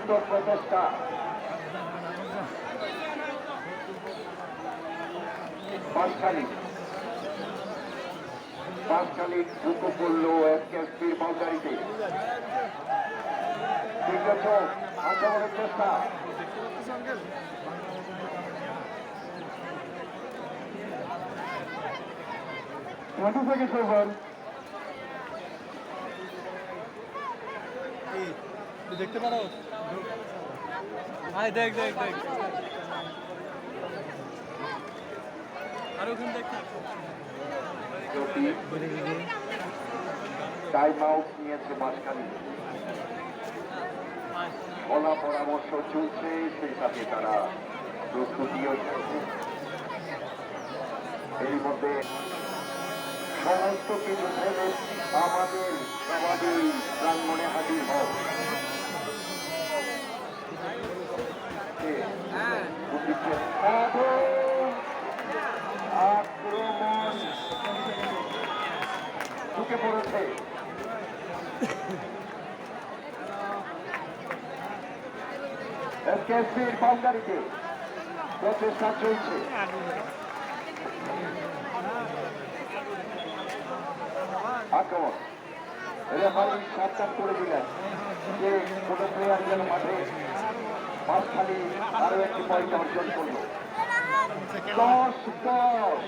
সংযুক্ত প্রচেষ্টা বাঁশখালী। বাঁশখালী ঢুকু পড়ল আছে আক্রমণের চেষ্টা। সেকেন্ড ওভার তুই দেখতে পারো? হাই দেখ দেখ দেখ। আর ওখানে দেখ। টাইম আউট নিয়েছে মাঝখানে বলা পরামর্শ চলছে, সেই সাথে তারা প্রস্তুতিও চলছে এর মধ্যে সমস্ত কিছু আমাদের সবারই প্রাঙ্গনে হাজির হোক পড়েছে এসকেএসপির বাউন্ডারিতে প্রচেষ্টা চলছে আক্রমণ রেফারি সাবধান করে দিলেন যে কোনো প্লেয়ার যেন মাঠে মাঝখানে আরও একটি পয়েন্ট অর্জন করল দশ দশ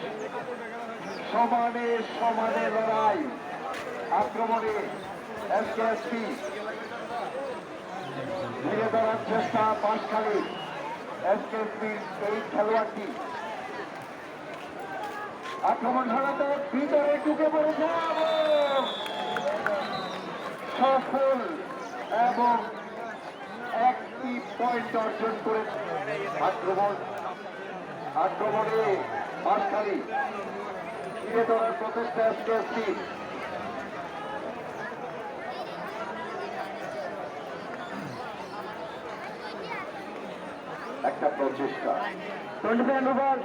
সমানে সমানে লড়াই আক্রমণে এসকেএসপি ঘিরে ধরার চেষ্টা বাঁশখালী এসকেএসপি এই খেলোয়াড়টি। আক্রমণ হারাতে ভিতরে ঢুকে পড়েছে সফল এবং একটি পয়েন্ট অর্জন করেছে আক্রমণ। আক্রমণে বাঁশখালী ঘিরে ধরার প্রচেষ্টা এসকেএসপি একটা প্রচেষ্টা। Twenty seven over.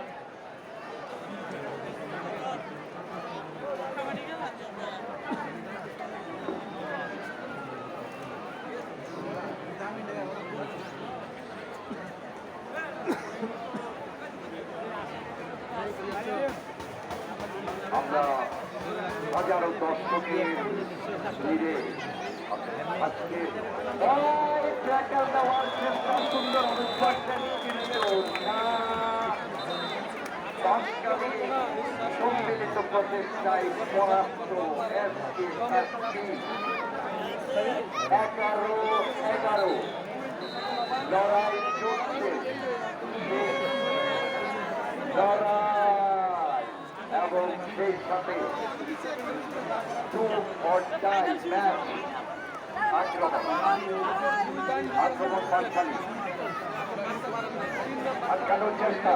আমরা হাজারো দর্শকের ভিড়ে আজকে সম্মিলিত প্রচেষ্টায় পরাস্ত এগারো এগারো লড়াই চলছে লড়াই এবং সেই সাথে টু অর ম্যাচ আক্রমণ আক্রমণ বাঁশখালী আটকানোর চেষ্টা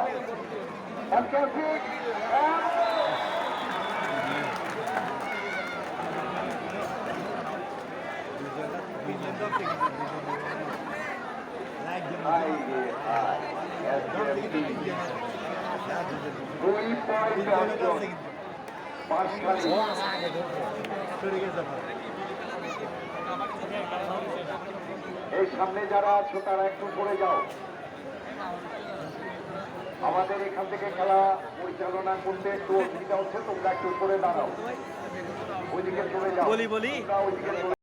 দুই পয়েন্ট অর্জন এই সামনে যারা আছো তারা একটু পড়ে যাও। আমাদের এখান থেকে খেলা পরিচালনা করতে একটু অসুবিধা হচ্ছে তোমরা একটু করে দাঁড়াও। ওইদিকে চলে যাও। বলি, বলি। ওইদিকে